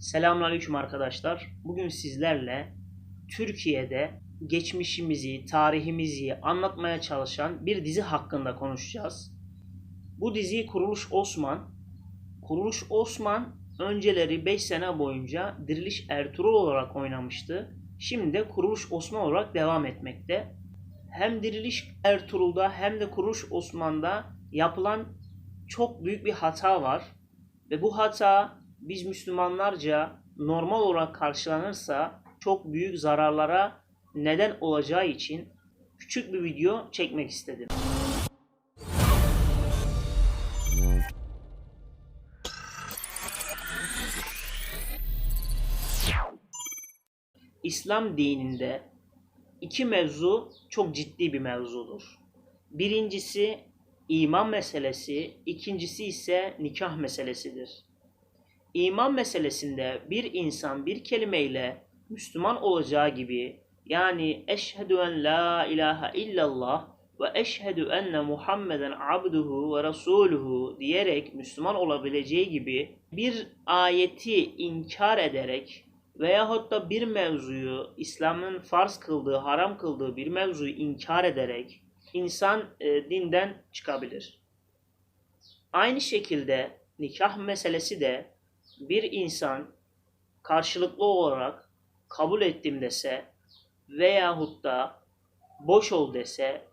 Selamünaleyküm arkadaşlar. Bugün sizlerle Türkiye'de geçmişimizi, tarihimizi anlatmaya çalışan bir dizi hakkında konuşacağız. Bu dizi Kuruluş Osman. Kuruluş Osman önceleri 5 sene boyunca Diriliş Ertuğrul olarak oynamıştı. Şimdi de Kuruluş Osman olarak devam etmekte. Hem Diriliş Ertuğrul'da hem de Kuruluş Osman'da yapılan çok büyük bir hata var. Ve bu hata biz Müslümanlarca normal olarak karşılanırsa çok büyük zararlara neden olacağı için küçük bir video çekmek istedim. İslam dininde iki mevzu çok ciddi bir mevzudur. Birincisi iman meselesi, ikincisi ise nikah meselesidir. İman meselesinde bir insan bir kelimeyle Müslüman olacağı gibi yani eşhedü en la ilahe illallah ve eşhedü enne Muhammeden abduhu ve rasuluhu diyerek Müslüman olabileceği gibi bir ayeti inkar ederek veyahut da bir mevzuyu İslam'ın farz kıldığı, haram kıldığı bir mevzuyu inkar ederek insan e, dinden çıkabilir. Aynı şekilde nikah meselesi de bir insan karşılıklı olarak kabul ettim dese veyahut da boş ol dese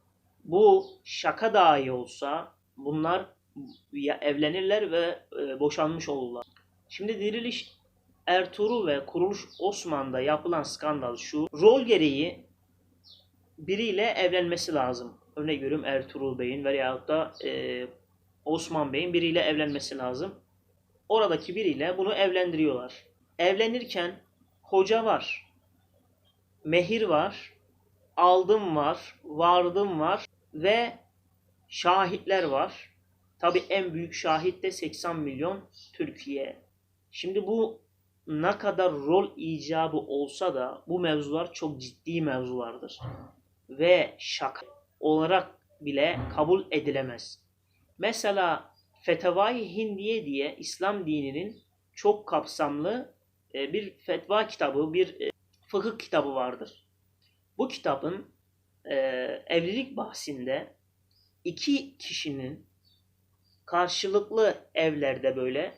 bu şaka dahi olsa bunlar evlenirler ve e, boşanmış olurlar. Şimdi diriliş Ertuğrul ve kuruluş Osman'da yapılan skandal şu. Rol gereği biriyle evlenmesi lazım. Örnek veriyorum Ertuğrul Bey'in veyahut da e, Osman Bey'in biriyle evlenmesi lazım. Oradaki biriyle bunu evlendiriyorlar. Evlenirken hoca var, mehir var, aldım var, vardım var ve şahitler var. Tabi en büyük şahit de 80 milyon Türkiye. Şimdi bu ne kadar rol icabı olsa da bu mevzular çok ciddi mevzulardır. Ve şaka olarak bile kabul edilemez. Mesela Fetavai Hindiye diye İslam dininin çok kapsamlı e, bir fetva kitabı, bir e, fıkıh kitabı vardır. Bu kitabın e, evlilik bahsinde iki kişinin karşılıklı evlerde böyle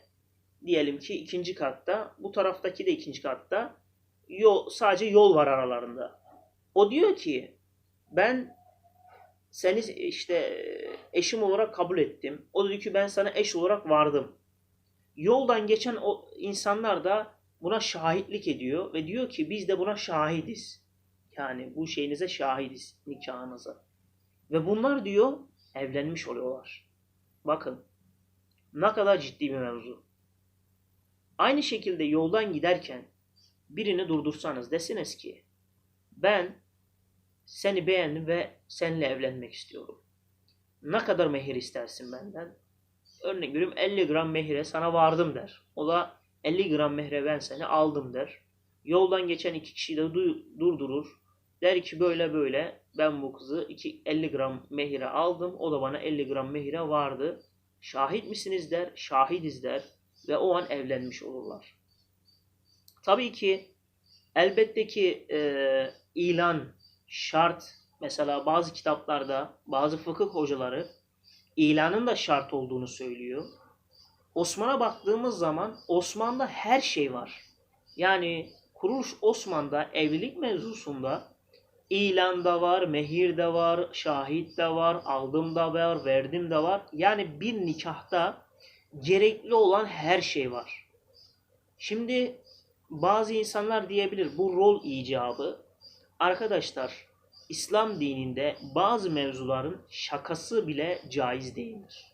diyelim ki ikinci katta, bu taraftaki de ikinci katta yol, sadece yol var aralarında. O diyor ki ben seni işte eşim olarak kabul ettim. O diyor ki ben sana eş olarak vardım. Yoldan geçen o insanlar da buna şahitlik ediyor ve diyor ki biz de buna şahidiz. Yani bu şeyinize şahidiz nikahınıza. Ve bunlar diyor evlenmiş oluyorlar. Bakın ne kadar ciddi bir mevzu. Aynı şekilde yoldan giderken birini durdursanız desiniz ki ben seni beğendim ve seninle evlenmek istiyorum. Ne kadar mehir istersin benden? Örnek veriyorum 50 gram mehire sana vardım der. O da 50 gram mehre ben seni aldım der. Yoldan geçen iki kişiyi de durdurur. Der ki böyle böyle ben bu kızı 50 gram mehire aldım. O da bana 50 gram mehire vardı. Şahit misiniz der. Şahidiz der. Ve o an evlenmiş olurlar. Tabii ki elbette ki e, ilan şart mesela bazı kitaplarda bazı fıkıh hocaları ilanın da şart olduğunu söylüyor. Osman'a baktığımız zaman Osman'da her şey var. Yani kuruluş Osman'da evlilik mevzusunda ilan da var, mehir de var, şahit de var, aldım da var, verdim de var. Yani bir nikahta gerekli olan her şey var. Şimdi bazı insanlar diyebilir bu rol icabı. Arkadaşlar İslam dininde bazı mevzuların şakası bile caiz değildir.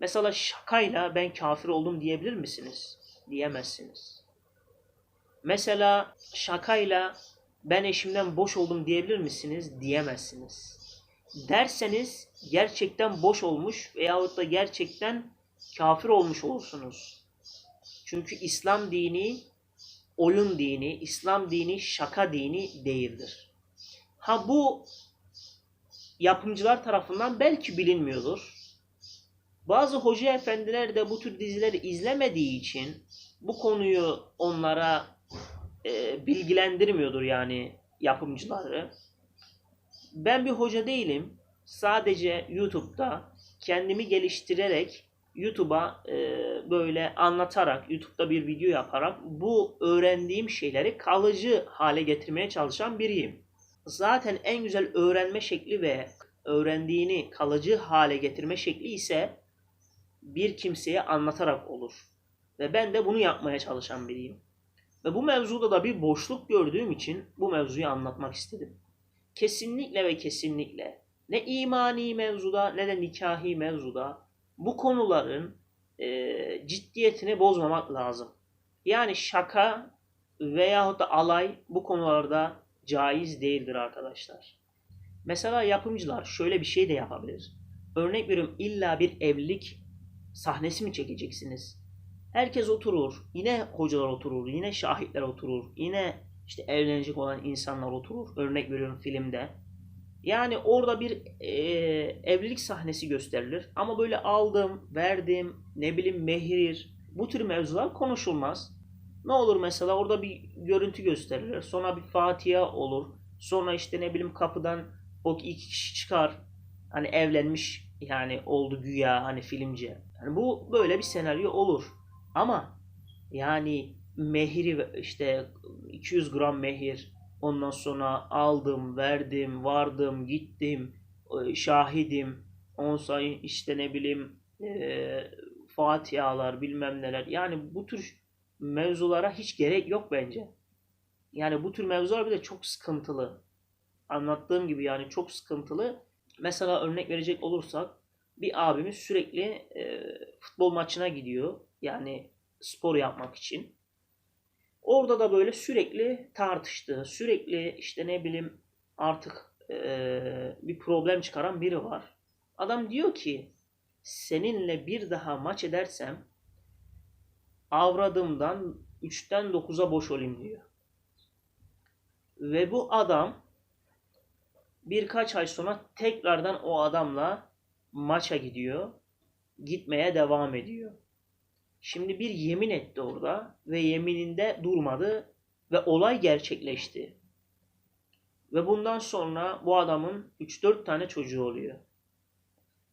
Mesela şakayla ben kafir oldum diyebilir misiniz? Diyemezsiniz. Mesela şakayla ben eşimden boş oldum diyebilir misiniz? Diyemezsiniz. Derseniz gerçekten boş olmuş veyahut da gerçekten kafir olmuş olursunuz. Çünkü İslam dini oyun dini, İslam dini şaka dini değildir. Ha bu yapımcılar tarafından belki bilinmiyordur. Bazı hoca efendiler de bu tür dizileri izlemediği için bu konuyu onlara e, bilgilendirmiyordur yani yapımcıları. Ben bir hoca değilim. Sadece YouTube'da kendimi geliştirerek YouTube'a e, böyle anlatarak, YouTube'da bir video yaparak bu öğrendiğim şeyleri kalıcı hale getirmeye çalışan biriyim. Zaten en güzel öğrenme şekli ve öğrendiğini kalıcı hale getirme şekli ise bir kimseye anlatarak olur. Ve ben de bunu yapmaya çalışan biriyim. Ve bu mevzuda da bir boşluk gördüğüm için bu mevzuyu anlatmak istedim. Kesinlikle ve kesinlikle ne imani mevzuda ne de nikahi mevzuda bu konuların e, ciddiyetini bozmamak lazım. Yani şaka veyahut da alay bu konularda caiz değildir arkadaşlar. Mesela yapımcılar şöyle bir şey de yapabilir. Örnek veriyorum illa bir evlilik sahnesi mi çekeceksiniz? Herkes oturur. Yine hocalar oturur. Yine şahitler oturur. Yine işte evlenecek olan insanlar oturur. Örnek veriyorum filmde. Yani orada bir e, evlilik sahnesi gösterilir. Ama böyle aldım, verdim, ne bileyim mehir, bu tür mevzular konuşulmaz. Ne olur mesela orada bir görüntü gösterilir. Sonra bir Fatiha olur. Sonra işte ne bileyim kapıdan o iki kişi çıkar. Hani evlenmiş yani oldu güya hani filmce. Yani bu böyle bir senaryo olur. Ama yani mehiri işte 200 gram mehir ondan sonra aldım, verdim, vardım, gittim, e, şahidim. Onsa işte ne bileyim e, Fatihalar bilmem neler. Yani bu tür mevzulara hiç gerek yok bence. Yani bu tür mevzular bir de çok sıkıntılı. Anlattığım gibi yani çok sıkıntılı. Mesela örnek verecek olursak bir abimiz sürekli e, futbol maçına gidiyor. Yani spor yapmak için. Orada da böyle sürekli tartıştı. Sürekli işte ne bileyim artık e, bir problem çıkaran biri var. Adam diyor ki seninle bir daha maç edersem avradımdan 3'ten 9'a boş olayım diyor. Ve bu adam birkaç ay sonra tekrardan o adamla maça gidiyor. Gitmeye devam ediyor. Şimdi bir yemin etti orada ve yemininde durmadı ve olay gerçekleşti. Ve bundan sonra bu adamın 3-4 tane çocuğu oluyor.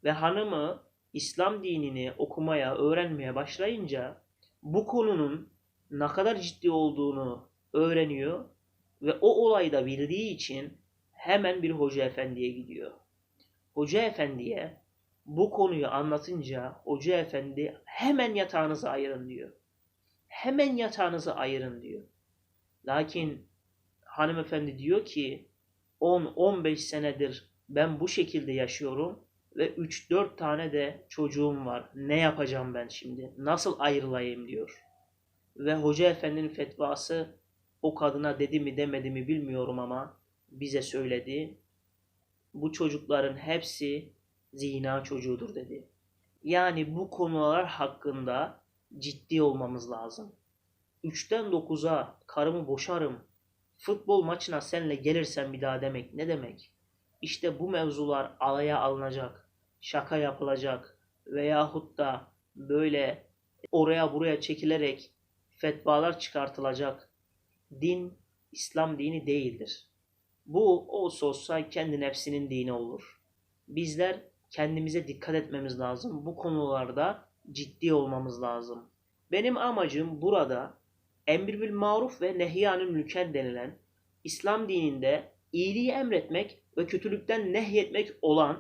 Ve hanımı İslam dinini okumaya, öğrenmeye başlayınca bu konunun ne kadar ciddi olduğunu öğreniyor ve o olayı da bildiği için hemen bir hoca efendiye gidiyor. Hoca efendiye bu konuyu anlatınca hoca efendi hemen yatağınızı ayırın diyor. Hemen yatağınızı ayırın diyor. Lakin hanımefendi diyor ki 10-15 senedir ben bu şekilde yaşıyorum ve 3-4 tane de çocuğum var. Ne yapacağım ben şimdi? Nasıl ayrılayım diyor. Ve hoca efendinin fetvası o kadına dedi mi demedi mi bilmiyorum ama bize söyledi. Bu çocukların hepsi zina çocuğudur dedi. Yani bu konular hakkında ciddi olmamız lazım. 3'ten 9'a karımı boşarım, futbol maçına senle gelirsen bir daha demek ne demek? İşte bu mevzular alaya alınacak, şaka yapılacak veyahut da böyle oraya buraya çekilerek fetvalar çıkartılacak. Din İslam dini değildir. Bu olsa olsa kendi nefsinin dini olur. Bizler kendimize dikkat etmemiz lazım. Bu konularda ciddi olmamız lazım. Benim amacım burada emir bil maruf ve nehyanül mülker denilen İslam dininde iyiliği emretmek ve kötülükten nehyetmek olan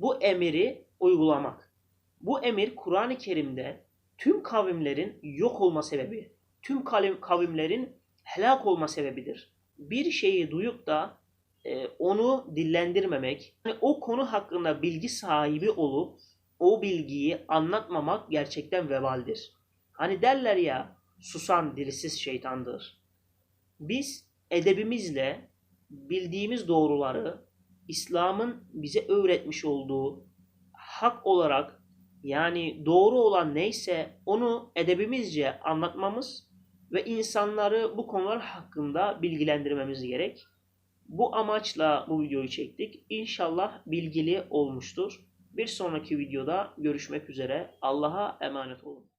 bu emiri uygulamak. Bu emir Kur'an-ı Kerim'de tüm kavimlerin yok olma sebebi, tüm kavimlerin helak olma sebebidir. Bir şeyi duyup da e, onu dillendirmemek, yani o konu hakkında bilgi sahibi olup o bilgiyi anlatmamak gerçekten vebaldir. Hani derler ya susan dilsiz şeytandır. Biz edebimizle bildiğimiz doğruları İslam'ın bize öğretmiş olduğu hak olarak yani doğru olan neyse onu edebimizce anlatmamız ve insanları bu konular hakkında bilgilendirmemiz gerek. Bu amaçla bu videoyu çektik. İnşallah bilgili olmuştur. Bir sonraki videoda görüşmek üzere. Allah'a emanet olun.